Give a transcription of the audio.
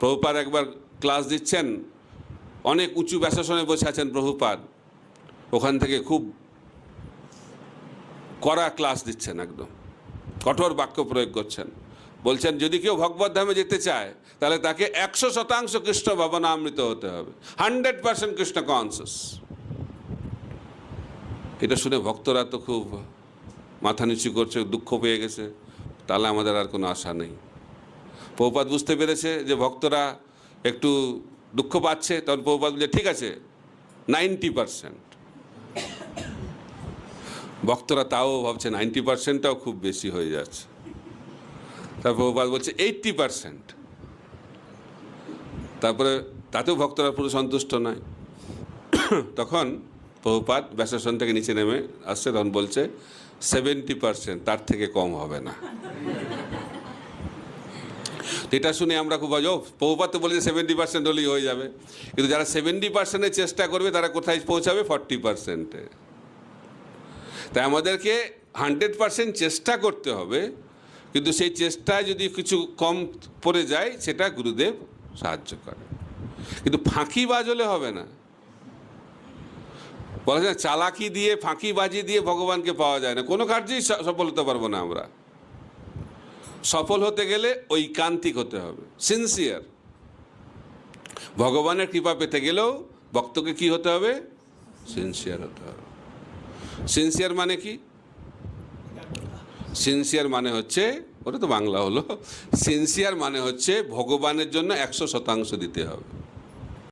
প্রভুপাদ একবার ক্লাস দিচ্ছেন। অনেক উঁচু ব্যাসাসনে বসে আছেন প্রভুপাদ। ওখান থেকে খুব কড়া ক্লাস দিচ্ছেন একদম। কঠোর বাক্য প্রয়োগ করছেন। বলছেন, যদি কেউ ভগবত ধামে যেতে চায়, তাহলে তাকে একশো শতাংশ কৃষ্ণ ভাবনামৃত হতে হবে। হান্ড্রেড পার্সেন্ট কৃষ্ণ কনসিয়াস এটা শুনে ভক্তরা তো খুব মাথা নিচু করছে, দুঃখ পেয়ে গেছে। তাহলে আমাদের আর কোনো আশা নেই। পৌপাত বুঝতে পেরেছে যে ভক্তরা একটু দুঃখ পাচ্ছে, তখন পৌপাত বলছে, ঠিক আছে, নাইনটি পারসেন্ট। ভক্তরা তাও ভাবছে, নাইনটি পার্সেন্টটাও খুব বেশি হয়ে যাচ্ছে। তারপর প্রভুপাদ বলছে, এইট্টি পার্সেন্ট। তারপরে তাতেও ভক্তরা পুরো সন্তুষ্ট নয়। তখন প্রভুপাদ ব্যাসাসন থেকে নিচে নেমে আসছে, তখন বলছে, সেভেন্টি পার্সেন্ট, তার থেকে কম হবে না। এটা শুনে আমরা খুব ও প্রভুপাত তো বলেছে সেভেন্টি পার্সেন্ট হলেই হয়ে যাবে। কিন্তু যারা সেভেন্টি পার্সেন্টের চেষ্টা করবে, তারা কোথায় পৌঁছাবে? ফর্টি পার্সেন্টে তাই আমাদেরকে হান্ড্রেড পার্সেন্ট চেষ্টা করতে হবে। কিন্তু সেই চেষ্টায় যদি কিছু কম পড়ে যায়, সেটা গুরুদেব সাহায্য করে। কিন্তু ফাঁকিবাজ হলে হবে না। বলা যায় চালাকি দিয়ে, ফাঁকি বাজি দিয়ে ভগবানকে পাওয়া যায় না। কোনো কার্যেই সফল হতে পারব না আমরা। সফল হতে গেলে ঐকান্তিক হতে হবে। সিনসিয়ার ভগবানের কৃপা পেতে গেলেও ভক্তকে কি হতে হবে? সিনসিয়ার হতে হবে। সিনসিয়ার মানে কি? সিনসিয়ার মানে হচ্ছে, ওটা তো বাংলা হলো। সিনসিয়ার মানে হচ্ছে ভগবানের জন্য একশো শতাংশ দিতে হবে।